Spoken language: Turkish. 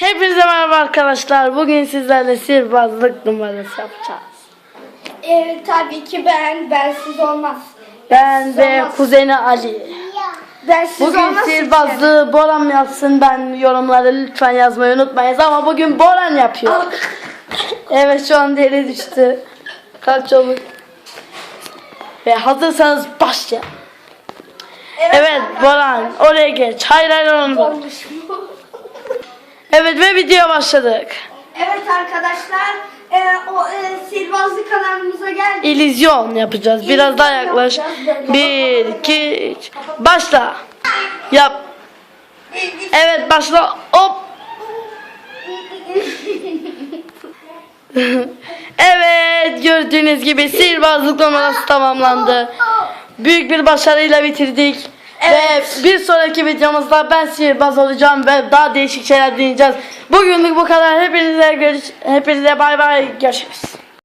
Hepinize merhaba arkadaşlar. Bugün sizlerle sihirbazlık numarası yapacağız. Evet tabii ki ben bensiz olmaz. Ben ve Olmaz. kuzeni Ali. Bensiz Bugün olmaz. sihirbazlığı Boran yapsın. Ben yorumları lütfen yazmayı unutmayın. Ama bugün Boran yapıyor. Evet şu an deli düştü. Kalk çabuk. Ve hazırsanız başlayalım. Evet Boran oraya geç. Hayır hayır onu? Evet ve videoya başladık. evet arkadaşlar e, o e, sihirbazlık kanalımıza geldik. İllüzyon yapacağız. Biraz daha İllüzyon yaklaş. yapacağız. Bir, iki, üç. Başla. Yap. Evet başla. Hop. evet gördüğünüz gibi sihirbazlık numarası tamamlandı. Büyük bir başarıyla bitirdik. Evet. Ve bir sonraki videomuzda ben sihirbaz olacağım ve daha değişik şeyler deneyeceğiz. Bugünlük bu kadar. Hepinize görüş hepinize bay bay görüşürüz.